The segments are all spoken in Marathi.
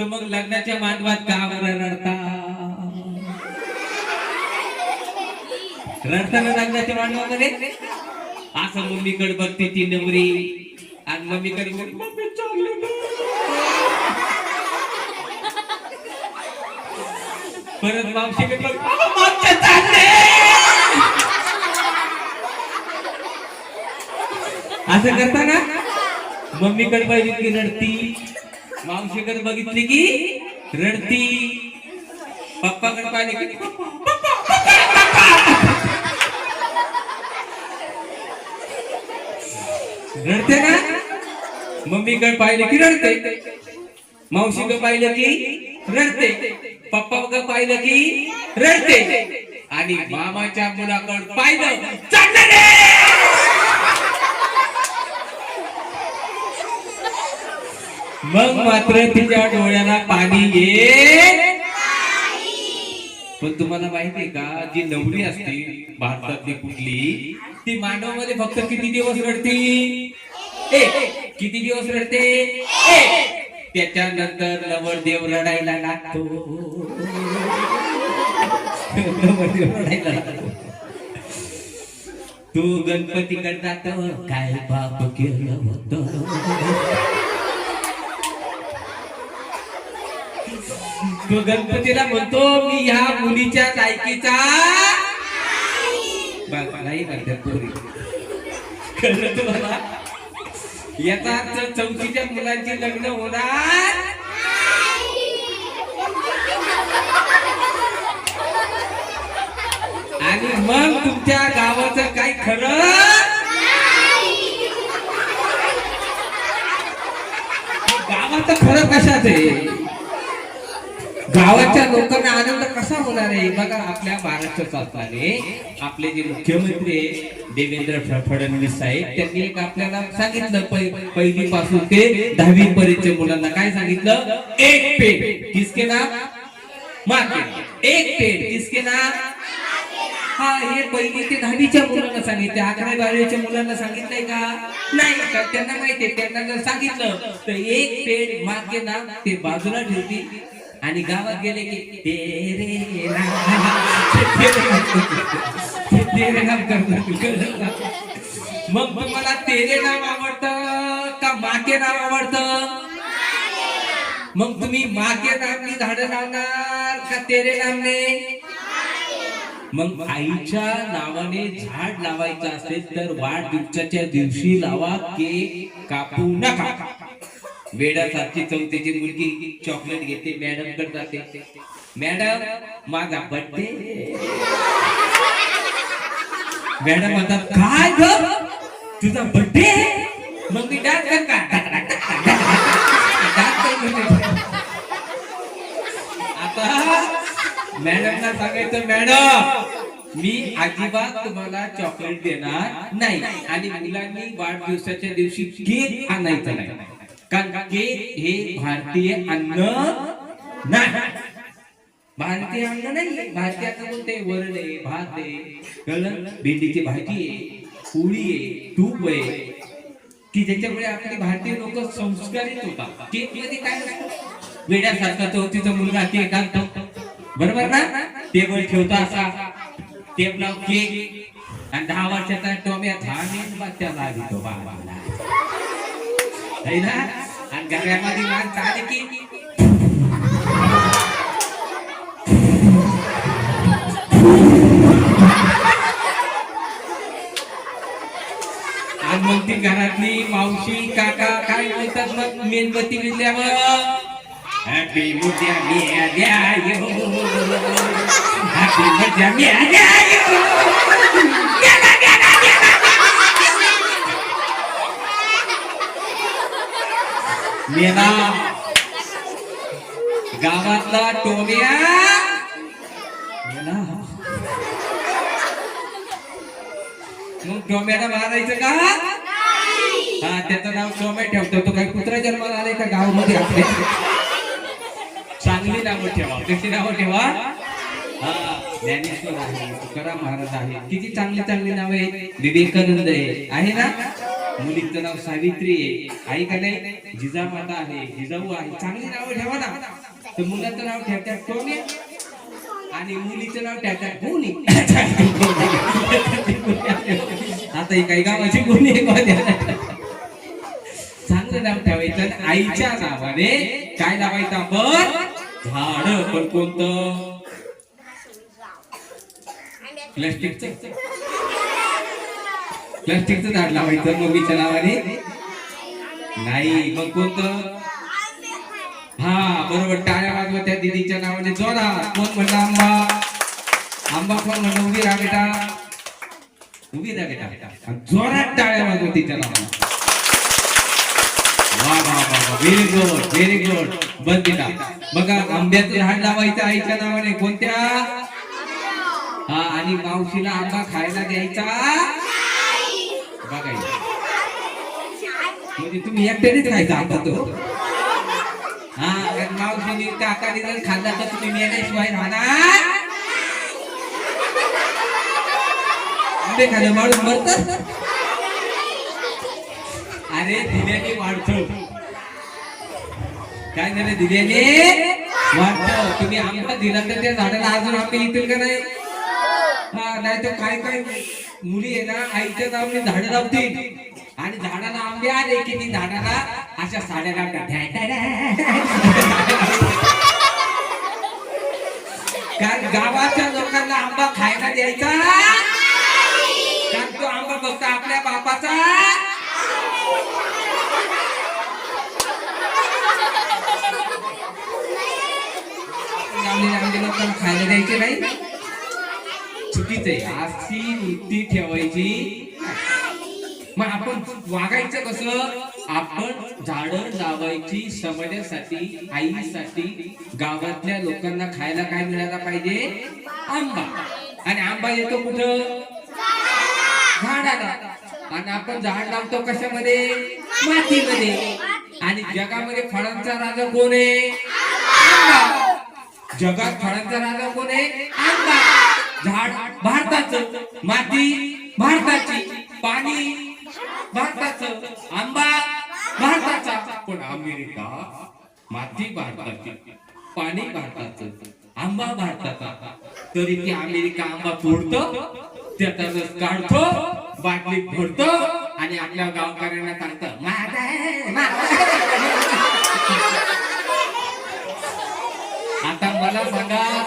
तर मग लग्नाच्या मांडवात का बरं रडता? रडताना लग्नाच्या मांडवामध्ये असं मम्मीकडे बघते ती नवरी. आणि मम्मीकडे परत मावशीकडे असं करता ना? मम्मीकडे पाहिजे की रडती. मावशीकडे बघितली की रडती. पप्पाकडे पाहिले की "पप्पा, रडते ना? मम्मीकडे पाहिले की रडते. मावशीकडे पाहिलं की रडते. पप्पाकडे पाहिलं की रडते. आणि मामाच्या मुलाकडे पाहिलं चाललं रे! मग मात्र तिच्या डोळ्याला पाणी येत पण तुम्हाला माहितीये का जी नवरी असते भारतातली कुठली ती मांडवमध्ये फक्त किती दिवस रडते? किती दिवस रडते? त्याच्यानंतर नवरदेव रडायला लागतो. नवरदेव रडायला लागतो. तू गणपतीकडे जात काय बाप केलं होतं? तो गणपतीला म्हणतो मी ह्या मुलीच्या लायकीचा बघ, नाही म्हणतात पोरी कळलं तुम्हाला? याचा अर्थ चौथीच्या मुलांचे लग्न होणार आणि मग तुमच्या गावाचं काय खरं गावाचं खरं कशाच आहे? गावाच्या लोकांना आनंद कसा होणार आहे? बघा आपल्या महाराष्ट्र शासनाने आपले जे मुख्यमंत्री देवेंद्र फडणवीस साहेब त्यांनी एक आपल्याला सांगितलं पहिली पासून ते दहावी पर्यंतच्या मुलांना काय सांगितलं? एक पेन. किसके नाम? मार्केट एक पेन. किसके नाम? हा हे पहिली ते दहावीच्या मुलांना सांगितले. अकरा बारावीच्या मुलांना सांगितलंय का? नाही. का त्यांना माहितीये त्यांना जर सांगितलं तर एक पेन मागे नाम ते बाजूला ठेवती आणि गावात गेले की तेरे तेरे नाम मग तुम्हाला तेरे नाम आवडतं का माके नाव आवडतं? मग तुम्ही मागे नामनी झाड लावणार का तेरे नामने मग आईच्या नावाने झाड लावायचं असेल तर वाढदिवसाच्या दिवशी लावा केक कापू नका. वेडासारखी चौथीची मुलगी चॉकलेट घेते मॅडमकडे जाते. मॅडम माझा बर्थडे मॅडम आता काय ग? तुझा बर्थडे मग मी डान्स कर का? आता मॅडमला सांगायचं मॅडम मी अजिबात तुम्हाला चॉकलेट देणार नाही. आणि मुलांनी वाढदिवसाच्या दिवशी केक आणायचा नाही. कारण केक हे भारतीय अन्न नाही भारतीय अन्न नाही भारतीय अन्न कोणते वरण आहे भात आहे कळलं भेंडीची भाजी आहे पोळी आहे तूप आहे की ज्याच्यामुळे आपले भारतीय लोक संस्कारित होतात केकमध्ये काय वेड्यासारखा चौथीचा मुलगा केक आणतो बरोबर ना टेबल ठेवता असा टेबला केक आणि दहा वर्षाचा टोम्या दहा मिनिट त्याला है ना आणि घरामध्ये माणसं आले की आणि मग ती घरातली मावशी काका काय बोलतात मग मेणबत्ती विजल्यावर हॅपी मुद्या मिया द्या यो हॅपी मुद्या मिया द्या मेला गावातला टोम्या. मेला मग टोमॅटो मारायचं का? हा त्याचं नाव टोमॅ ठेवतो. तो काही कुत्रा जन्माला आलाय का गावामध्ये आपल्या? चांगली नावं ठेवा. कशी नावं ठेवा? हा ज्ञानेश्वर आहे तुकाराम महाराज आहे. किती चांगली चांगली नाव आहे विवेकानंद आहे ना? मुलीचं नाव सावित्री आहे. आई का नाही? जिजामाता आहे जिजाऊ आहे. चांगली नाव ठेवा ना. तर मुलाचं नाव ठेवतात कोण? आहे आणि मुलीचं नाव ठेवतात कोणी? आता ही काही गावाची कोणी चांगलं नाव ठेवायचं आईच्या नावाने काय लावायचं आपण? झाड. पण कोणतं? प्लास्टिकचं? प्लास्टिकचं झाड लावायचं मम्मीच्या नावाने? नाही मग कोणतं? हा बरोबर टाळ्या वाजवत त्या दिदीच्या नावाने. जोरा कोण म्हणला आंबा? आंबा कोण म्हणलं? उभी राहा बेटा. उभी राहा बेटा. जोरात टाळ्या वाजवत तिच्या नावाने. वा वा वा व्हेरी गुड व्हेरी गुड बंदिता बघा आंब्याचं झाड लावायचं आईच्या नावाने. कोणत्या? हा आणि मावशीला आंबा खायला द्यायचा. म्हणजे तुम्ही एकट्यानेच खायचा आता तो. हा कारण मावशीने काकाने जर खाल्ला तर तुम्ही मेल्याशिवाय राहणार? आंबे खाल्ले माणूस मरत? अरे दिल्याने वाढतो. काय झालं दिल्याने वाढतो. तुम्ही आंबा दिला तर त्या झाडाला अजून आंबे येतील का नाही? हा नाही तर काय काय मुली आहे ना आईच्या जाऊन झाडं लावतील. आणि झाडाला आंबे आले की ती झाडाला अशा साड्या लावतात. कारण गावाच्या लोकांना आंबा खायला द्यायचा कारण तो आंबा फक्त आपल्या बापाचा. खायला द्यायचे नाही. चुकीचं. आहे आजची वृत्ती ठेवायची. मग आपण वागायचं कसं? आपण झाडं लावायची समाजासाठी आईसाठी गावातल्या लोकांना खायला काय मिळायला पाहिजे? आंबा. आणि आंबा येतो कुठं? झाडाला. आणि आपण झाड लावतो कशामध्ये? मातीमध्ये. आणि जगामध्ये फळांचा राजा कोण आहे? आंबा. जगात फळांचा राजा कोण आहे? आंबा. झाड भारताचं माती भारताची पाणी भारताचं आंबा भारताचा. पण अमेरिका माती भारताची पाणी भारताचं आंबा भारताचा. तरी ते अमेरिका आंबा तोडतो त्याचा रस काढतो बाटलीत भरतो आणि आपल्या गावकऱ्यांना सांगतं माझा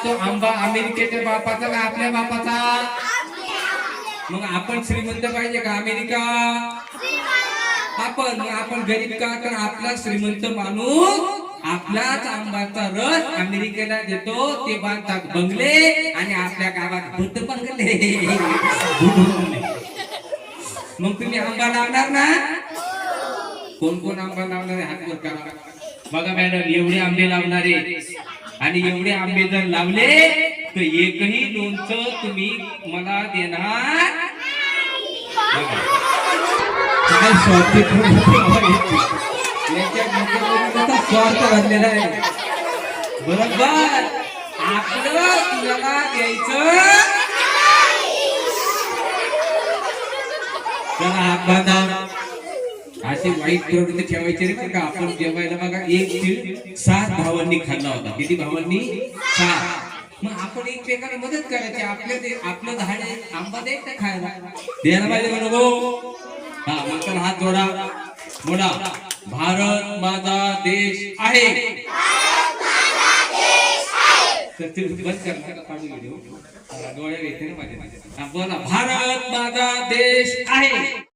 तो आंबा अमेरिकेच्या बापाचा का आपल्या बापाचा? मग आपण श्रीमंत पाहिजे का अमेरिका? आपण मग आपण गरीब का? तर आपला श्रीमंत माणूस आपलाच आंबाचा रस अमेरिकेला देतो. ते बांधतात बंगले आणि आपल्या गावात बुद्ध बंगले. मग तुम्ही आंबा लावणार ना? कोण कोण आंबा लावणार हात वर करा. बघा मॅडम एवढे आंबे लावणारे आणि एवढे आंबे जर लावले तर एकही लोणचं तुम्ही मला देणार स्वार्थी भरलेला आहे? बरोबर? आपलं तुला द्यायचं. हात बांधा वाईट प्रवृत्ती ठेवायची रे का. आपण जेवायला बघा एक तीळ सात भावांनी खाल्ला होता. किती भावांनी? सात. मग आपण एकमेकाला मदत करायची. आपल्या ते आपलं झाड आहे आंबा द्यायचा खायला. द्यायला पाहिजे म्हणून हो. हा. मागचा हात जोडा. बोला. भारत माझा देश आहे. तर ते बंद कर नका व्हिडिओ डोळे येते ना माझ्या. बोला. भारत माझा देश आहे.